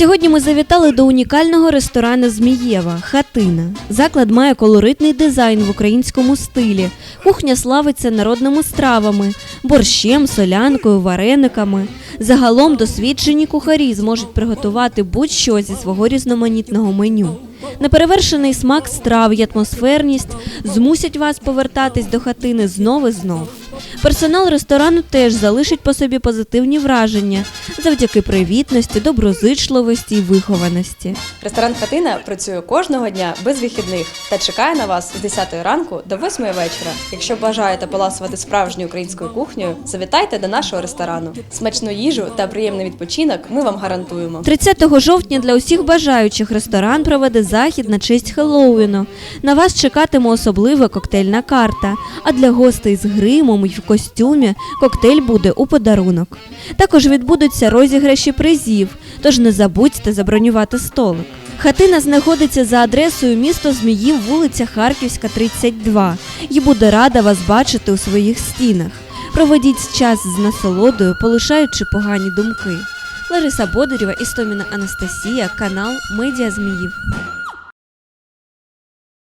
Сьогодні ми завітали до унікального ресторану Змієва Хатина. Заклад має колоритний дизайн в українському стилі. Кухня славиться народними стравами, борщем, солянкою, варениками. Загалом досвідчені кухарі зможуть приготувати будь-що зі свого різноманітного меню. Неперевершений смак страв і атмосферність змусять вас повертатись до хатини знов і знов. Персонал ресторану теж залишить по собі позитивні враження завдяки привітності, доброзичливості і вихованості. Ресторан Хатина працює кожного дня без вихідних та чекає на вас з 10 ранку до 8 вечора. Якщо бажаєте поласувати справжньою українською кухнею, завітайте до нашого ресторану. Смачну їжу та приємний відпочинок ми вам гарантуємо. 30 жовтня для усіх бажаючих ресторан проведе захід на честь Хеллоуіну. На вас чекатиме особлива коктейльна карта. А для гостей з гримом і в костюмі коктейль буде у подарунок. Також відбудуться розіграші призів, тож не забудьте забронювати столик. Хатина знаходиться за адресою місто Зміїв, вулиця Харківська, 32 і буде рада вас бачити у своїх стінах. Проведіть час з насолодою, полишаючи погані думки. Лариса Бодарєва, Істоміна Анастасія, канал Медіа Зміїв.